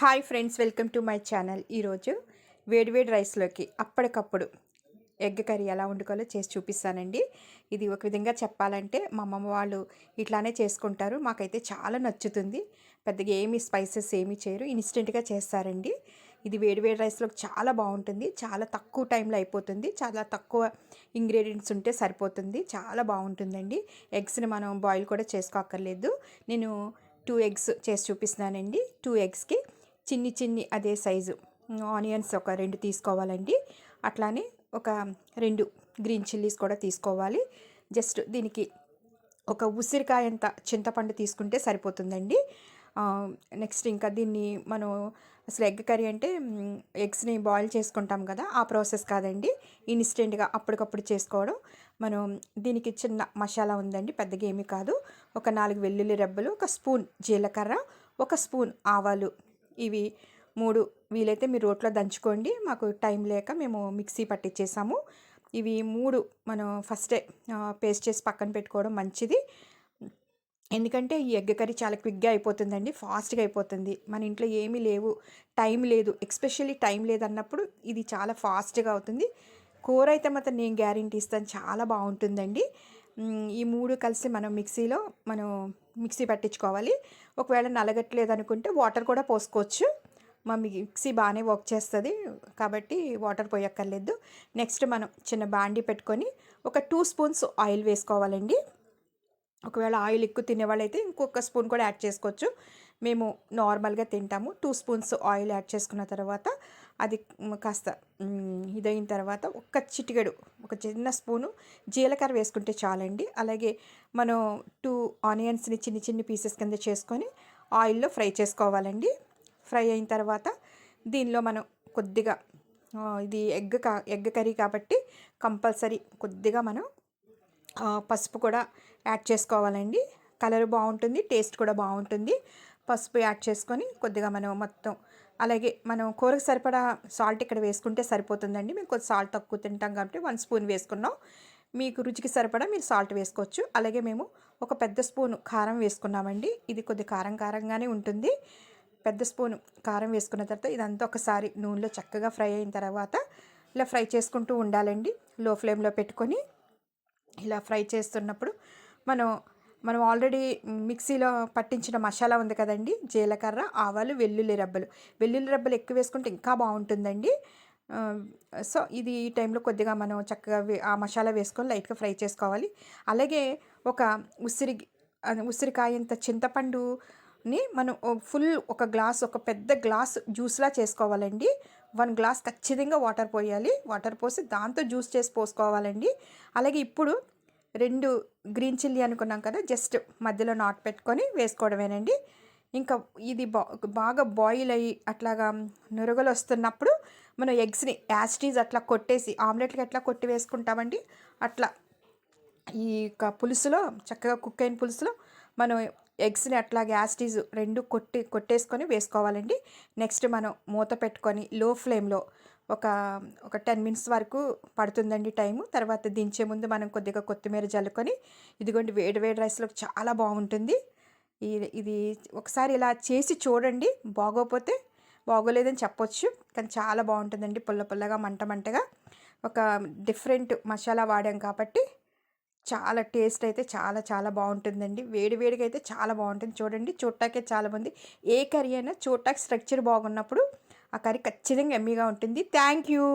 Hi friends welcome to my channel. ఈరోజు వేడివేడి రైస్లోకి అప్పటికప్పుడు ఎగ్ కర్రీ ఎలా వండుకోవాలో చేసి చూపిస్తానండి. ఇది ఒక విధంగా చెప్పాలంటే మా అమ్మమ్మ వాళ్ళు ఇట్లానే చేసుకుంటారు. మాకైతే చాలా నచ్చుతుంది. పెద్దగా ఏమి స్పైసెస్ ఏమి చేయరు. ఇన్స్టెంట్గా చేస్తారండి. ఇది వేడివేడి రైస్లోకి చాలా బాగుంటుంది. చాలా తక్కువ టైంలో అయిపోతుంది. చాలా తక్కువ ఇంగ్రీడియంట్స్ ఉంటే సరిపోతుంది. చాలా బాగుంటుందండి. ఎగ్స్ని మనం బాయిల్ కూడా చేసుకోక్కర్లేదు. నేను టూ ఎగ్స్ చేసి చూపిస్తున్నానండి. టూ ఎగ్స్కి చిన్ని చిన్ని అదే సైజు. ఆనియన్స్ ఒక రెండు తీసుకోవాలండి. అట్లానే ఒక రెండు గ్రీన్ చిల్లీస్ కూడా తీసుకోవాలి. జస్ట్ దీనికి ఒక ఉసిరికాయంత చింతపండు తీసుకుంటే సరిపోతుందండి. నెక్స్ట్ ఇంకా దీన్ని మనం అసలు ఎగ్ కర్రీ అంటే ఎగ్స్ని బాయిల్ చేసుకుంటాం కదా ఆ ప్రాసెస్ కాదండి. ఇన్స్టెంట్గా అప్పటికప్పుడు చేసుకోవడం. మనం దీనికి చిన్న మసాలా ఉందండి పెద్దగా ఏమీ కాదు. ఒక నాలుగు వెల్లుల్లి రెబ్బలు ఒక స్పూన్ జీలకర్ర ఒక స్పూన్ ఆవాలు ఇవి మూడు వీలైతే మీరు రోట్లో దంచుకోండి. మాకు టైం లేక మేము మిక్సీ పట్టించేసాము ఇవి మూడు మనం ఫస్టే పేస్ట్ చేసి పక్కన పెట్టుకోవడం మంచిది. ఎందుకంటే ఈ ఎగ్ కర్రీ చాలా క్విక్గా అయిపోతుందండి ఫాస్ట్గా అయిపోతుంది. మన ఇంట్లో ఏమీ లేవు టైం లేదు ఎక్స్పెషల్లీ టైం లేదన్నప్పుడు ఇది చాలా ఫాస్ట్గా అవుతుంది. కూర అయితే మాత్రం నేను గ్యారంటీ ఇస్తాను చాలా బాగుంటుందండి. ఈ మూడు కలిసి మనం మిక్సీలో మనం మిక్సీ పట్టించుకోవాలి. ఒకవేళ నలగట్లేదు అనుకుంటే వాటర్ కూడా పోసుకోవచ్చు. మా మిక్సీ బాగానే వర్క్ చేస్తుంది కాబట్టి వాటర్ పోయక్కర్లేదు. నెక్స్ట్ మనం చిన్న బాండి పెట్టుకొని ఒక టూ స్పూన్స్ ఆయిల్ వేసుకోవాలండి. ఒకవేళ ఆయిల్ ఎక్కువ తినేవాళ్ళైతే ఇంకొక స్పూన్ కూడా యాడ్ చేసుకోవచ్చు. మేము నార్మల్గా తింటాము. టూ స్పూన్స్ ఆయిల్ యాడ్ చేసుకున్న తర్వాత అది కాస్త ఇదైన తర్వాత ఒక్క చిటికెడు ఒక చిన్న స్పూను జీలకర్ర వేసుకుంటే చాలండి. అలాగే మనం టూ ఆనియన్స్ని చిన్ని చిన్ని పీసెస్ కింద చేసుకొని ఆయిల్లో ఫ్రై చేసుకోవాలండి. ఫ్రై అయిన తర్వాత దీనిలో మనం కొద్దిగా ఇది ఎగ్ కా ఎగ్ కర్రీ కాబట్టి కంపల్సరీ కొద్దిగా మనం పసుపు కూడా యాడ్ చేసుకోవాలండి. కలర్ బాగుంటుంది టేస్ట్ కూడా బాగుంటుంది. పసుపు యాడ్ చేసుకొని కొద్దిగా మనం మొత్తం అలాగే మనం కూరకు సరిపడా సాల్ట్ ఇక్కడ వేసుకుంటే సరిపోతుందండి. మేము కొద్ది సాల్ట్ తక్కువ తింటాం కాబట్టి వన్ స్పూన్ వేసుకున్నాం. మీకు రుచికి సరిపడా మీరు సాల్ట్ వేసుకోవచ్చు. అలాగే మేము ఒక పెద్ద స్పూన్ కారం వేసుకున్నామండి. ఇది కొద్ది కారం కారంగానే ఉంటుంది. పెద్ద స్పూన్ కారం వేసుకున్న తర్వాత ఇదంతా ఒకసారి నూనెలో చక్కగా ఫ్రై అయిన తర్వాత ఇలా ఫ్రై చేసుకుంటూ ఉండాలండి. లో ఫ్లేమ్లో పెట్టుకొని ఇలా ఫ్రై చేస్తున్నప్పుడు మనం మనం ఆల్రెడీ మిక్సీలో పట్టించిన మసాలా ఉంది కదండి జీలకర్ర ఆవాలు వెల్లుల్లి రబ్బలు. వెల్లుల్లి రబ్బలు ఎక్కువ వేసుకుంటే ఇంకా బాగుంటుందండి. సో ఇది ఈ టైంలో కొద్దిగా మనం చక్కగా ఆ మసాలా వేసుకొని లైట్గా ఫ్రై చేసుకోవాలి. అలాగే ఒక ఉసిరి ఉసిరికాయంత చింతపండుని మనం ఫుల్ ఒక గ్లాస్ ఒక పెద్ద గ్లాస్ జ్యూస్లా చేసుకోవాలండి. వన్ గ్లాస్ ఖచ్చితంగా వాటర్ పోయాలి. వాటర్ పోసి దాంతో జ్యూస్ చేసి పోసుకోవాలండి. అలాగే ఇప్పుడు రెండు గ్రీన్ చిల్లీ అనుకున్నాం కదా జస్ట్ మధ్యలో నాట్ పెట్టుకొని వేసుకోవడమేనండి. ఇంకా ఇది బా బాగా బాయిల్ అయ్యి అట్లాగా నురగలు వస్తున్నప్పుడు మనం ఎగ్స్ని యాస్టీస్ అట్లా కొట్టేసి ఆమ్లెట్కి ఎట్లా కొట్టి వేసుకుంటామండి? అట్లా ఈ పులుసులో చక్కగా కుక్ అయిన పులుసులో మనం ఎగ్స్ని అట్లా యాస్టీస్ రెండు కొట్టి కొట్టేసుకొని వేసుకోవాలండి. నెక్స్ట్ మనం మూత పెట్టుకొని లో ఫ్లేమ్లో ఒక ఒక టెన్ మినిట్స్ వరకు పడుతుందండి టైము. తర్వాత దించే ముందు మనం కొద్దిగా కొత్తిమీర జల్లుకొని ఇదిగోండి వేడి వేడి రైస్లో చాలా బాగుంటుంది. ఇది ఇది ఒకసారి ఇలా చేసి చూడండి. బాగోపోతే బాగోలేదని చెప్పొచ్చు కానీ చాలా బాగుంటుందండి. పుల్ల పుల్లగా మంట మంటగా. ఒక డిఫరెంట్ మసాలా వాడాం కాబట్టి చాలా టేస్ట్ అయితే చాలా చాలా బాగుంటుందండి. వేడి వేడిగా అయితే చాలా బాగుంటుంది. చూడండి చూడటాకే చాలామంది ఏ కర్రీ అయినా చూడటానికి స్ట్రక్చర్ బాగున్నప్పుడు ఆ కర్రీ ఖచ్చితంగా ఎమ్మీగా ఉంటుంది. Thank you.